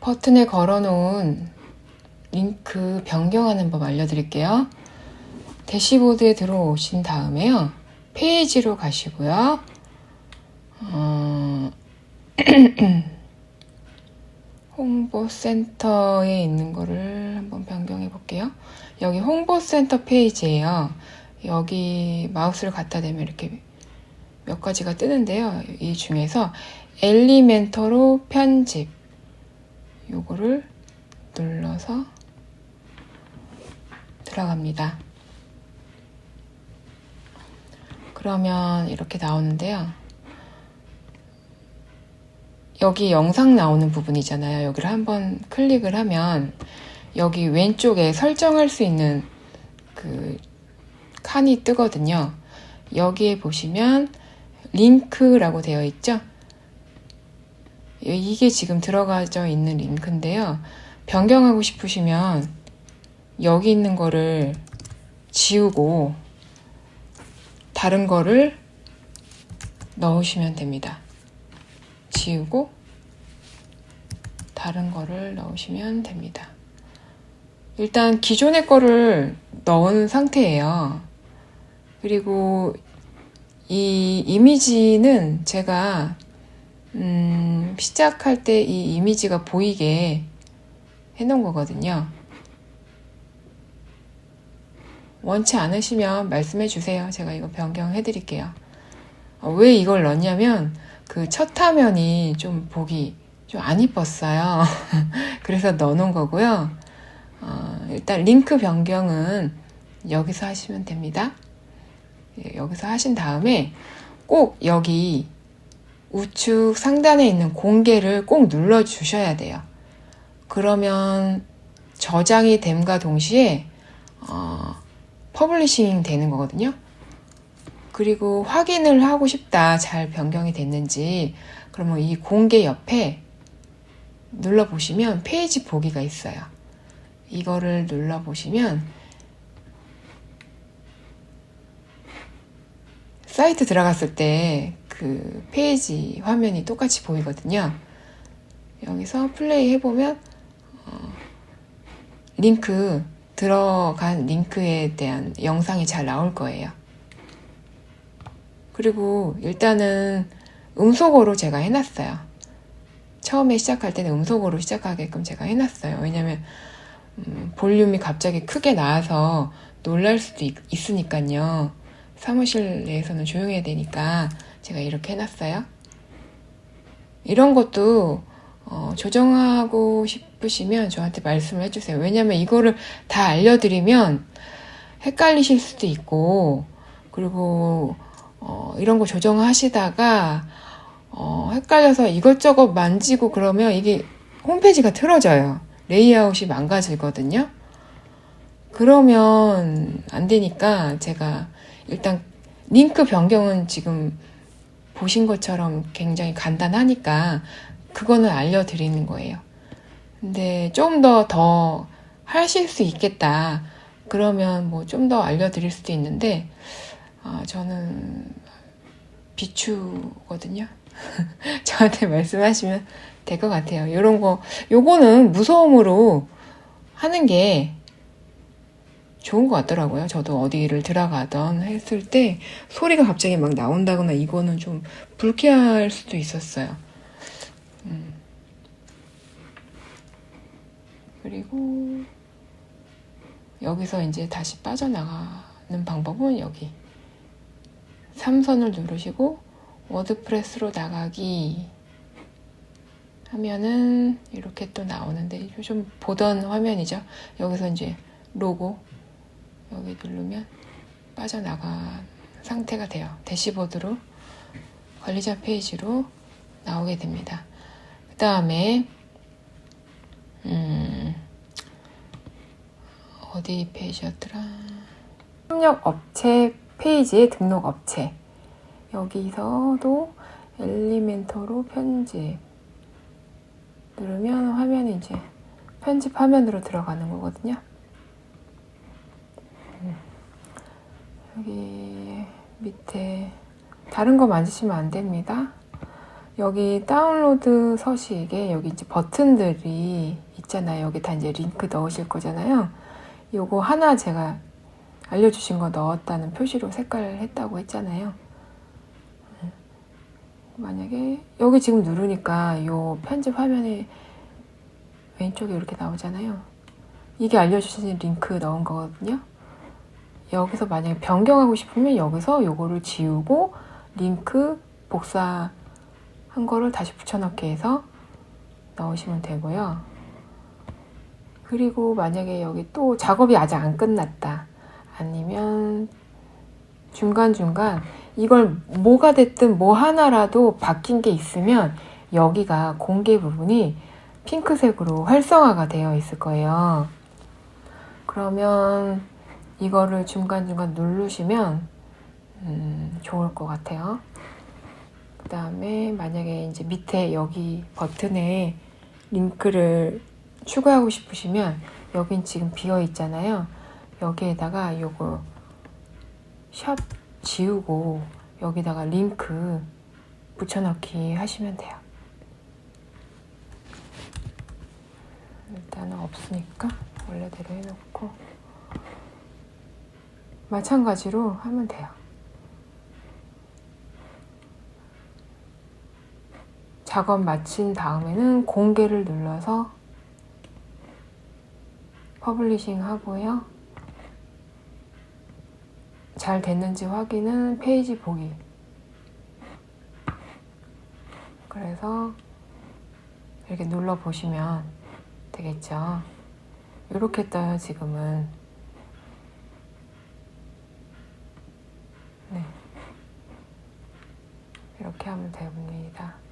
버튼에 걸어놓은 링크 변경하는 법 알려드릴게요. 대시보드에 들어오신 다음에요. 페이지로 가시고요. 어, 홍보센터에 있는 거를 한번 변경해 볼게요. 여기 홍보센터 페이지예요. 여기 마우스를 갖다 대면 이렇게 몇 가지가 뜨는데요. 이 중에서 엘리멘터로 편집 요거를 눌러서 들어갑니다. 그러면 이렇게 나오는데요. 여기 영상 나오는 부분이잖아요. 여기를 한번 클릭을 하면 여기 왼쪽에 설정할 수 있는 그 칸이 뜨거든요. 여기에 보시면 링크라고 되어 있죠. 이게 지금 들어가져 있는 링크인데요. 변경하고 싶으시면 여기 있는 거를 지우고 다른 거를 넣으시면 됩니다. 지우고 다른 거를 넣으시면 됩니다. 일단 기존의 거를 넣은 상태예요. 그리고 이 이미지는 제가 음, 시작할 때 이 이미지가 보이게 해놓은 거거든요. 원치 않으시면 말씀해 주세요. 제가 이거 변경해 드릴게요. 어, 왜 이걸 넣냐면 그 첫 화면이 좀 보기 좀 안 이뻤어요. 그래서 넣어놓은 거고요. 어, 일단 링크 변경은 여기서 하시면 됩니다. 예, 여기서 하신 다음에 꼭 여기 우측 상단에 있는 공개를 꼭 눌러 주셔야 돼요. 그러면 저장이 됨과 동시에 어, 퍼블리싱 되는 거거든요. 그리고 확인을 하고 싶다. 잘 변경이 됐는지. 그러면 이 공개 옆에 눌러 보시면 페이지 보기가 있어요. 이거를 눌러 보시면 사이트 들어갔을 때 그 페이지 화면이 똑같이 보이거든요. 여기서 플레이 해보면 어, 링크 들어간 링크에 대한 영상이 잘 나올 거예요. 그리고 일단은 음속어로 제가 해놨어요. 처음에 시작할 때는 음속어로 시작하게끔 제가 해놨어요. 왜냐면 음, 볼륨이 갑자기 크게 나와서 놀랄 수도 있, 있으니까요. 사무실 내에서는 조용해야 되니까 제가 이렇게 해놨어요. 이런 것도 어, 조정하고 싶으시면 저한테 말씀을 해주세요. 왜냐면 이거를 다 알려드리면 헷갈리실 수도 있고, 그리고 어, 이런 거 조정하시다가 어, 헷갈려서 이것저것 만지고 그러면 이게 홈페이지가 틀어져요. 레이아웃이 망가지거든요. 그러면 안 되니까 제가 일단 링크 변경은 지금 보신 것처럼 굉장히 간단하니까 그거는 알려드리는 거예요. 근데 좀 더 더 하실 수 있겠다. 그러면 뭐 좀 더 알려드릴 수도 있는데 아, 저는 비추거든요. 저한테 말씀하시면 될 것 같아요. 이런 거, 요거는 무서움으로 하는 게 좋은 것 같더라고요. 저도 어디를 들어가던 했을 때 소리가 갑자기 막 나온다거나 이거는 좀 불쾌할 수도 있었어요. 음. 그리고 여기서 이제 다시 빠져나가는 방법은 여기 3선을 누르시고 워드프레스로 나가기 하면은 이렇게 또 나오는데 좀 보던 화면이죠. 여기서 이제 로고 여기 누르면 빠져나간 상태가 돼요. 대시보드로 관리자 페이지로 나오게 됩니다. 그 다음에 음, 어디 페이지였더라? 협력 업체 페이지에 등록 업체 여기서도 엘리멘터로 편집 누르면 화면이 이제 편집 화면으로 들어가는 거거든요. 음. 여기 밑에 다른 거 만지시면 안 됩니다. 여기 다운로드 서식에 여기 이제 버튼들이 있잖아요. 여기 다 이제 링크 넣으실 거잖아요. 요거 하나 제가 알려주신 거 넣었다는 표시로 색깔 했다고 했잖아요. 음. 만약에 여기 지금 누르니까 요 편집 화면에 왼쪽에 이렇게 나오잖아요. 이게 알려주신 링크 넣은 거거든요. 여기서 만약에 변경하고 싶으면 여기서 요거를 지우고 링크 복사한 거를 다시 붙여넣기 해서 넣으시면 되고요. 그리고 만약에 여기 또 작업이 아직 안 끝났다. 아니면 중간중간 이걸 뭐가 됐든 뭐 하나라도 바뀐 게 있으면 여기가 공개 부분이 핑크색으로 활성화가 되어 있을 거예요. 그러면 이거를 중간중간 누르시면 음, 좋을 것 같아요. 그 다음에 만약에 이제 밑에 여기 버튼에 링크를 추가하고 싶으시면 여긴 지금 비어 있잖아요. 여기에다가 요거 샵 지우고 여기다가 링크 붙여넣기 하시면 돼요. 일단은 없으니까 원래대로 해놓고 마찬가지로 하면 돼요. 작업 마친 다음에는 공개를 눌러서 퍼블리싱 하고요. 잘 됐는지 확인은 페이지 보기. 그래서 이렇게 눌러 보시면 되겠죠. 이렇게 떠요, 지금은. 하면 됩니다.